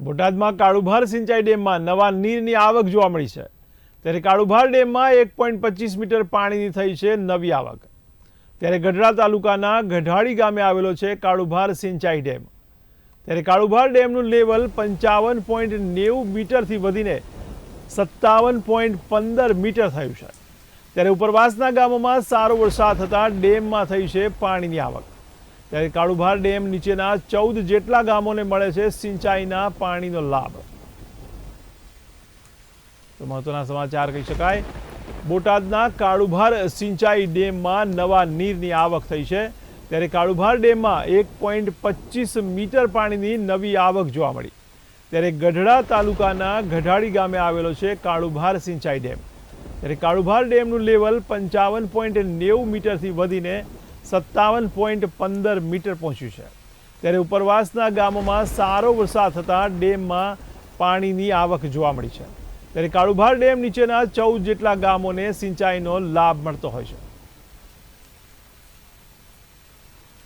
બોટાદમાં કાળુભાર સિંચાઈ ડેમમાં નવા નીરની આવક જોવા મળી છે. ત્યારે કાળુભાર ડેમમાં એક પોઈન્ટ પચીસ મીટર પાણીની થઈ છે નવી આવક. ત્યારે ગઢડા તાલુકાના ગઢાળી ગામે આવેલો છે કાળુભાર સિંચાઈ ડેમ. ત્યારે કાળુભાર ડેમનું લેવલ પંચાવન પોઈન્ટ નેવું મીટરથી વધીને સત્તાવન પોઈન્ટ પંદર મીટર થયું છે. ત્યારે ઉપરવાસના ગામોમાં સારો વરસાદ થતાં ડેમમાં થઈ છે પાણીની આવક. ત્યારે કાળુભાર ડેમ નીચેના ચૌદ જેટલા ગામોને મળે છે સિંચાઈના પાણીનો લાભ. તો મહત્વના સમાચાર કહી શકાય. બોટાદના કાળુભાર સિંચાઈ ડેમમાં નવા નીરની આવક થઈ છે. ત્યારે કાળુભાર ડેમમાં એક પોઈન્ટ પચીસ મીટર પાણીની નવી આવક જોવા મળી. ત્યારે ગઢડા તાલુકાના ગઢાળી ગામે આવેલો છે કાળુભાર સિંચાઈ ડેમ. ત્યારે કાળુભાર ડેમનું લેવલ પંચાવન પોઈન્ટ નેવું મીટરથી વધીને સત્તાવન પોઈન્ટ પંદર મીટર પહોંચ્યું છે. ત્યારે ઉપરવાસના ગામોમાં સારો વરસાદ થતાં ડેમમાં પાણીની આવક જોવા મળી છે. ત્યારે કાળુભાર ડેમ નીચેના ચૌદ જેટલા ગામોને સિંચાઈનો લાભ મળતો હોય છે.